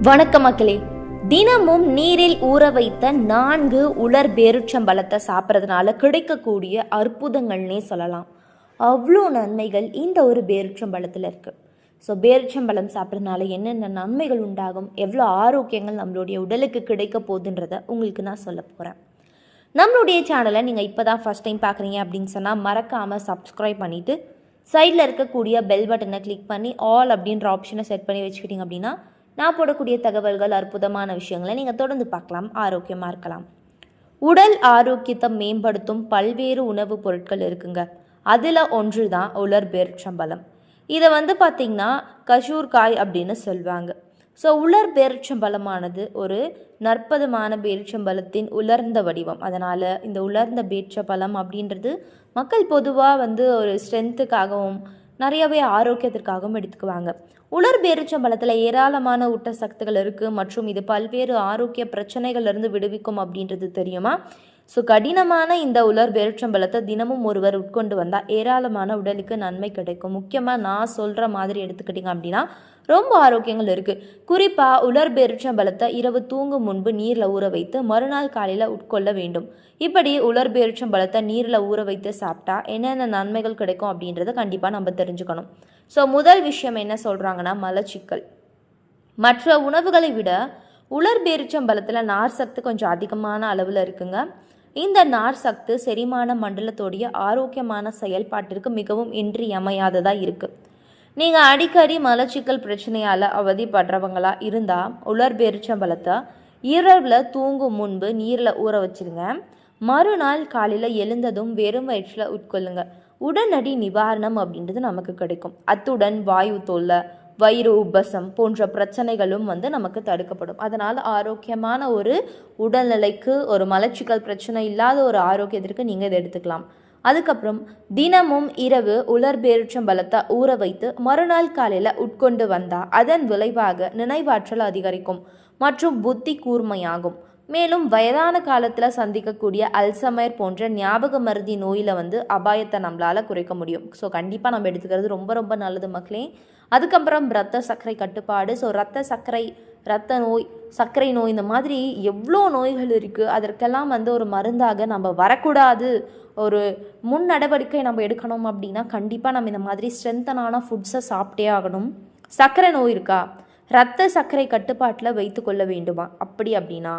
வணக்கம் மக்களே. தினமும் நீரில் ஊற வைத்த நான்கு உலர் பேருச்சம்பழத்தை சாப்பிட்றதுனால கிடைக்கக்கூடிய அற்புதங்கள்னே சொல்லலாம். அவ்வளோ நன்மைகள் இந்த ஒரு பேருச்சம்பழத்தில் இருக்குது ஸோ பேருச்சம்பழம் சாப்பிட்றதுனால என்னென்ன நன்மைகள் உண்டாகும் எவ்வளோ ஆரோக்கியங்கள் நம்மளுடைய உடலுக்கு கிடைக்க போகுதுன்றதை உங்களுக்கு நான் சொல்ல போகிறேன் நம்மளுடைய சேனலை நீங்கள் இப்போ தான் ஃபஸ்ட் டைம் பார்க்குறீங்க அப்படின்னு சொன்னால் மறக்காமல் சப்ஸ்கிரைப் பண்ணிவிட்டு சைடில் இருக்கக்கூடிய பெல் பட்டனை கிளிக் பண்ணி ஆல் அப்படின்ற ஆப்ஷனை செட் பண்ணி வச்சுக்கிட்டீங்க அப்படின்னா நான் போடக்கூடிய தகவல்கள் அற்புதமான விஷயங்களை நீங்கள் தொடர்ந்து பார்க்கலாம் ஆரோக்கியமாக இருக்கலாம். உடல் ஆரோக்கியத்தை மேம்படுத்தும் பல்வேறு உணவுப் பொருட்கள் இருக்குங்க. அதில் ஒன்று தான் உலர் பேரிச்சம்பழம் இதை வந்து பார்த்திங்கன்னா கஷூர்காய் அப்படின்னு சொல்லுவாங்க. ஸோ உலர் பேரிச்சம்பழமானது ஒரு நற்பதமான பேரிச்சம்பழத்தின் உலர்ந்த வடிவம். அதனால் இந்த உலர்ந்த பேரிச்சம்பழம் அப்படின்றது மக்கள் பொதுவாக வந்து ஒரு ஸ்ட்ரென்த்துக்காகவும் நிறையவே ஆரோக்கியத்திற்காகவும் எடுத்துக்குவாங்க. உலர் பேரிச்சம்பழத்தில் ஏராளமான ஊட்டச்சத்துக்கள் இருக்குது மற்றும் இது பல்வேறு ஆரோக்கிய பிரச்சனைகள்லேருந்து விடுவிக்கும் அப்படின்றது தெரியுமா? ஸோ கடினமான இந்த உலர் பேரிச்சம்பழத்தை தினமும் ஒருவர் உட்கொண்டு வந்தால் ஏராளமான உடலுக்கு நன்மை கிடைக்கும். முக்கியமாக நான் சொல்கிற மாதிரி எடுத்துக்கிட்டிங்க அப்படின்னா ரொம்ப ஆரோக்கியங்கள் இருக்குது குறிப்பாக உலர் பேரிச்சம்பழத்தை இரவு தூங்கும் முன்பு நீரில் ஊற வைத்து மறுநாள் காலையில் உட்கொள்ள வேண்டும். இப்படி உலர் பேரிச்சம்பழத்தை நீரில் ஊற வைத்து சாப்பிட்டா என்னென்ன நன்மைகள் கிடைக்கும் அப்படின்றத கண்டிப்பாக நம்ம தெரிஞ்சுக்கணும். ஸோ முதல் விஷயம் என்ன சொல்கிறாங்கன்னா மலச்சிக்கல். மற்ற உணவுகளை விட உலர் பேரிச்சம்பழத்தில் நார் சத்து கொஞ்சம் அதிகமான அளவில் இருக்குங்க. இந்த நார் சத்து செரிமான மண்டலத்தோடைய ஆரோக்கியமான செயல்பாட்டிற்கு மிகவும் இன்றியமையாததாக இருக்குது நீங்கள் அடிக்கடி மலச்சிக்கல் பிரச்சனையால் அவதிப்படுறவங்களா இருந்தால் உலர் பேரிச்சம்பழத்தை இரவில் தூங்கும் முன்பு நீரில் ஊற வச்சிருங்க. மறுநாள் காலையில் எழுந்ததும் வெறும் வயிற்றில் உட்கொள்ளுங்க. உடனடி நிவாரணம் அப்படின்றது நமக்கு கிடைக்கும். அத்துடன் வாயு தொல்லை வயிறு உபசம் போன்ற பிரச்சனைகளும் வந்து நமக்கு தடுக்கப்படும். அதனால் ஆரோக்கியமான ஒரு உடல்நிலைக்கு ஒரு மலச்சிக்கல் பிரச்சனை இல்லாத ஒரு ஆரோக்கியத்திற்கு நீங்கள் இதை எடுத்துக்கலாம். அதுக்கப்புறம் தினமும் இரவு உலர் பேரிச்சம்பழத்தை ஊற வைத்து மறுநாள் காலையில் உட்கொண்டு வந்தால் அதன் விளைவாக நினைவாற்றல் அதிகரிக்கும் மற்றும் புத்தி கூர்மையாகும். மேலும் வயதான காலத்தில் சந்திக்கக்கூடிய அல்சமைர் போன்ற ஞாபக மருதி நோயில் வந்து அபாயத்தை நம்மளால் குறைக்க முடியும். ஸோ கண்டிப்பாக நம்ம எடுத்துக்கிறது ரொம்ப ரொம்ப நல்லது மக்களே. அதுக்கப்புறம் ரத்த சர்க்கரை கட்டுப்பாடு. ஸோ ரத்த சர்க்கரை ரத்த நோய் சர்க்கரை நோய் இந்த மாதிரி எவ்வளோ நோய்கள் இருக்குது அதற்கெல்லாம் வந்து ஒரு மருந்தாக நம்ம வரக்கூடாது. ஒரு முன் நடவடிக்கை நம்ம எடுக்கணும் அப்படின்னா கண்டிப்பாக நம்ம இந்த மாதிரி ஸ்ட்ரென்த்தனான ஃபுட்ஸை சாப்பிட்டே ஆகணும். சர்க்கரை நோய் இருக்கா? ரத்த சர்க்கரை கட்டுப்பாட்டில் வைத்து கொள்ள வேண்டுமா? அப்படி அப்படின்னா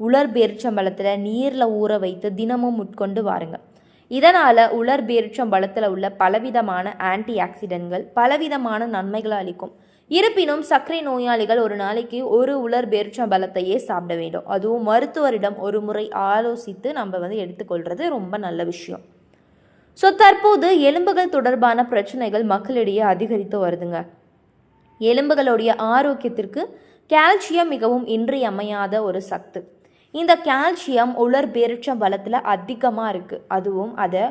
உலர் பேரிச்சம்பழத்தில் நீரில் ஊற வைத்து தினமும் உட்கொண்டு வாருங்கள் இதனால் உலர் பேரிச்சம்பழத்தில் உள்ள பலவிதமான ஆன்டி ஆக்சிடென்ட்கள் பலவிதமான நன்மைகளை அளிக்கும். இருப்பினும் சர்க்கரை நோயாளிகள் ஒரு நாளைக்கு ஒரு உலர் பேரிச்சம்பழத்தையே சாப்பிட வேண்டும். அதுவும் மருத்துவரிடம் ஒரு முறை ஆலோசித்து நம்ம வந்து எடுத்துக்கொள்கிறது ரொம்ப நல்ல விஷயம். ஸோ தற்போது எலும்புகள் தொடர்பான பிரச்சனைகள் மக்களிடையே அதிகரித்து வருதுங்க. எலும்புகளுடைய ஆரோக்கியத்திற்கு கால்சியம் மிகவும் இன்றியமையாத ஒரு சத்து. இந்த கால்சியம் உலர் பேரிச்சம் பலத்தில் அதிகமாக இருக்குது அதுவும் அதை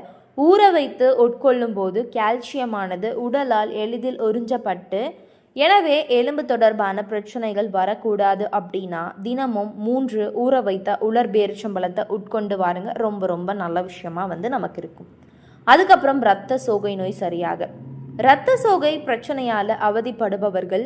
ஊற வைத்து உட்கொள்ளும் போது கால்சியமானது உடலால் எளிதில் உறிஞ்சப்பட்டு எனவே எலும்பு தொடர்பான பிரச்சனைகள் வரக்கூடாது அப்படின்னா தினமும் மூன்று ஊற வைத்த உலர் பேரிச்சம்பழத்தை உட்கொண்டு வாருங்க. ரொம்ப ரொம்ப நல்ல விஷயமா வந்து நமக்கு இருக்கும். அதுக்கப்புறம் இரத்த சோகை நோய் சரியாக. இரத்த சோகை பிரச்சனையால் அவதிப்படுபவர்கள்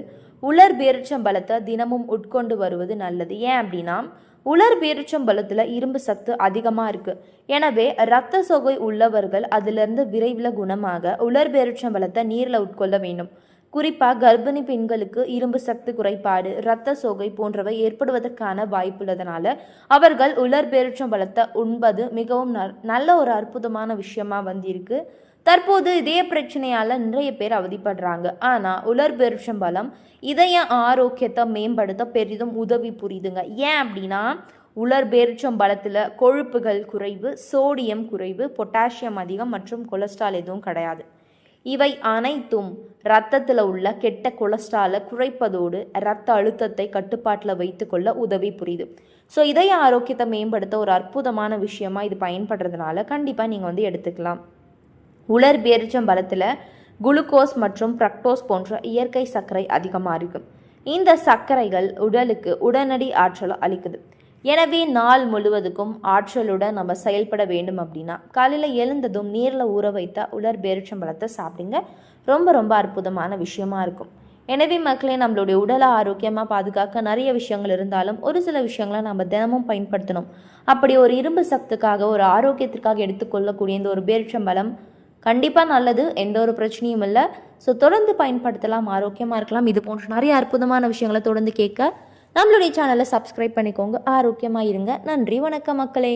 உலர் பேரிச்சம்பழத்தை தினமும் உட்கொண்டு வருவது நல்லது. ஏன் அப்படின்னா உலர் பேரிச்சம்பழத்தில் இரும்பு சத்து அதிகமாக இருக்குது எனவே இரத்த சொகை உள்ளவர்கள் அதிலிருந்து விரைவில் குணமாக உலர் பேரிச்சம்பழத்தை நீரில் உட்கொள்ள வேண்டும். குறிப்பாக கர்ப்பிணி பெண்களுக்கு இரும்பு சத்து குறைபாடு இரத்த சோகை போன்றவை ஏற்படுவதற்கான வாய்ப்புள்ளதனால அவர்கள் உலர் பேரிச்சம்பழத்தை உண்பது மிகவும் நல்ல ஒரு அற்புதமான விஷயமா வந்திருக்கு. தற்போது இதய பிரச்சனையால் நிறைய பேர் அவதிப்படுறாங்க. ஆனால் உலர் பெருச்சம்பழம் இதய ஆரோக்கியத்தை மேம்படுத்த பெரிதும் உதவி புரியுதுங்க. ஏன் அப்படின்னா உலர் பேரிச்சம்பழத்தில் கொழுப்புகள் குறைவு சோடியம் குறைவு பொட்டாசியம் அதிகம் மற்றும் கொலஸ்ட்ரால் எதுவும் கிடையாது. இவை அனைத்தும் இரத்தத்தில் உள்ள கெட்ட கொலஸ்ட்ராலை குறைப்பதோடு இரத்த அழுத்தத்தை கட்டுப்பாட்டில் வைத்துக்கொள்ள உதவி புரியுது. ஸோ இதய ஆரோக்கியத்தை மேம்படுத்த ஒரு அற்புதமான விஷயமா இது பயன்படுறதுனால கண்டிப்பாக நீங்கள் வந்து எடுத்துக்கலாம். உலர் பேரிச்சம்பழத்தில் குளுக்கோஸ் மற்றும் பிரக்டோஸ் போன்ற இயற்கை சர்க்கரை அதிகமாக இருக்கும் இந்த சர்க்கரைகள் உடலுக்கு உடனடி ஆற்றலை அளிக்குது. எனவே நாள் முழுவதுக்கும் ஆற்றலுடன் நம்ம செயல்பட வேண்டும் அப்படின்னா காலையில் எழுந்ததும் நீரில் ஊற வைத்த உலர் பேரிச்சம்பழத்தை சாப்பிடுங்க. ரொம்ப ரொம்ப அற்புதமான விஷயமா இருக்கும். எனவே மக்களே நம்மளுடைய உடலை ஆரோக்கியமாக பாதுகாக்க நிறைய விஷயங்கள் இருந்தாலும் ஒரு சில விஷயங்களை நம்ம தினமும் பயன்படுத்தணும். அப்படி ஒரு இரும்பு சத்துக்காக ஒரு ஆரோக்கியத்திற்காக எடுத்துக்கொள்ளக்கூடிய இந்த ஒரு பேரிச்சம்பழம் கண்டிப்பாக நல்லது எந்த ஒரு பிரச்சனையும் இல்லை. ஸோ தொடர்ந்து பயன்படுத்தலாம் ஆரோக்கியமாக இருக்கலாம். இது போன்ற நிறைய அற்புதமான விஷயங்களை தொடர்ந்து கேட்க நம்மளுடைய சேனலை சப்ஸ்கிரைப் பண்ணிக்கோங்க. ஆரோக்கியமாக இருங்க. நன்றி வணக்கம் மக்களே.